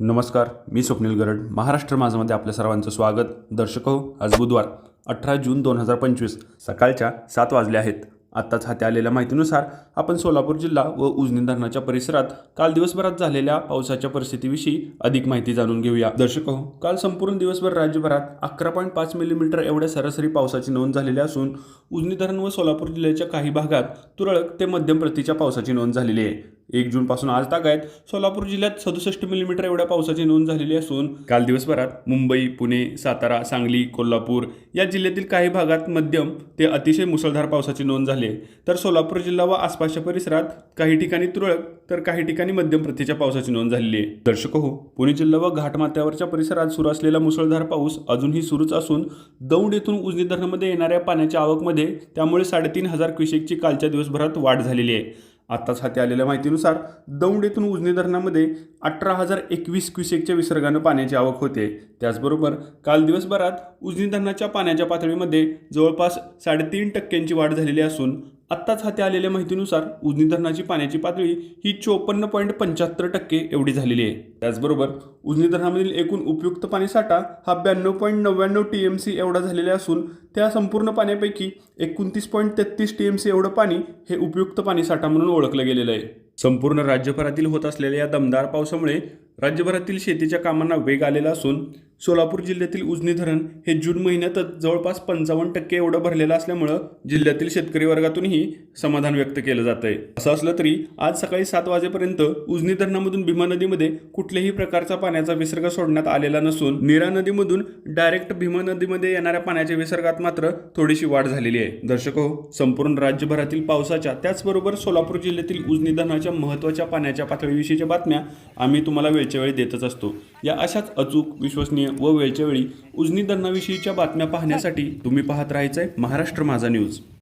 नमस्कार मी स्वप्नील गरड. महाराष्ट्र माझामध्ये आपल्या सर्वांचं स्वागत. दर्शक हो आज बुधवार अठरा जून दोन हजार पंचवीस सकाळच्या सात वाजले आहेत. आत्ताच हाती आलेल्या माहितीनुसार आपण सोलापूर जिल्हा व उजनी धरणाच्या परिसरात काल दिवसभरात झालेल्या पावसाच्या परिस्थितीविषयी अधिक माहिती जाणून घेऊया. दर्शक हो काल संपूर्ण दिवसभर राज्यभरात अकरा पॉईंट पाच मिलीमीटर एवढ्या सरासरी पावसाची नोंद झालेली असून उजनी धरण व सोलापूर जिल्ह्याच्या काही भागात तुरळक ते मध्यम प्रतीच्या पावसाची नोंद झालेली आहे. एक जूनपासून आज तागायत सोलापूर जिल्ह्यात सदुसष्ट मिलीमीटर एवढ्या पावसाची नोंद झालेली असून काल दिवसभरात मुंबई पुणे सातारा सांगली कोल्हापूर या जिल्ह्यातील काही भागात मध्यम ते अतिशय मुसळधार पावसाची नोंद झाली आहे. तर सोलापूर जिल्हा व आसपासच्या परिसरात काही ठिकाणी तुरळक तर काही ठिकाणी मध्यम प्रतीच्या पावसाची नोंद झालेली आहे. दर्शक हो पुणे जिल्हा व घाटमाथ्यावरच्या परिसरात सुरू असलेला मुसळधार पाऊस अजूनही सुरूच असून दौंड येथून उजनी धरणामध्ये येणाऱ्या पाण्याच्या आवकमध्ये त्यामुळे साडेतीन हजार क्युसेकची कालच्या दिवसभरात वाढ झालेली आहे. आत्ताच हाती आलेल्या माहितीनुसार दौंड येथून उजनी धरणामध्ये अठरा हजार एकवीस क्युसेकच्या विसर्गानं पाण्याची आवक होते. त्याचबरोबर काल दिवसभरात उजनी धरणाच्या पाण्याच्या पातळीमध्ये जवळपास साडेतीन टक्क्यांची वाढ झालेली असून आत्ताच हाती आलेल्या माहितीनुसार उजनी धरणाची पाण्याची पातळी ही चोपन्न पॉईंट पंच्याहत्तर टक्के एवढी झालेली आहे. त्याचबरोबर उजनी धरणामधील एकूण उपयुक्त पाणीसाठा हा ब्याण्णव पॉईंट नव्याण्णव टी एम सी एवढा झालेला असून त्या संपूर्ण पाण्यापैकी एकोणतीस पॉईंट तेहतीस टी एम सी एवढं पाणी हे उपयुक्त पाणीसाठा म्हणून ओळखलं गेलेलं आहे. संपूर्ण राज्यभरातील होत असलेल्या या दमदार पावसामुळे राज्यभरातील शेतीच्या कामांना वेग आलेला असून सोलापूर जिल्ह्यातील उजनी धरण हे जून महिन्यातच जवळपास पंचावन्न टक्के एवढं भरलेलं असल्यामुळं जिल्ह्यातील शेतकरी वर्गातूनही समाधान व्यक्त केलं जात आहे असं असलं तरी आज सकाळी सात वाजेपर्यंत उजनी धरणामधून भीमा नदीमध्ये कुठल्याही प्रकारचा पाण्याचा विसर्ग सोडण्यात आलेला नसून नीरा नदीमधून डायरेक्ट भीमा नदीमध्ये येणाऱ्या पाण्याच्या विसर्गात मात्र थोडीशी वाढ झालेली आहे. दर्शक हो संपूर्ण राज्यभरातील पावसाच्या त्याचबरोबर सोलापूर जिल्ह्यातील उजनी धरणाच्या महत्त्वाच्या पाण्याच्या पातळीविषयीच्या बातम्या आम्ही तुम्हाला वेळच्या वेळी देतच असतो. या अशाच अचूक विश्वसनीय व वेळच्या वेळी उजनी धरणाविषयीच्या बातम्या पाहण्यासाठी तुम्ही पाहत राहायचंय महाराष्ट्र माझा न्यूज.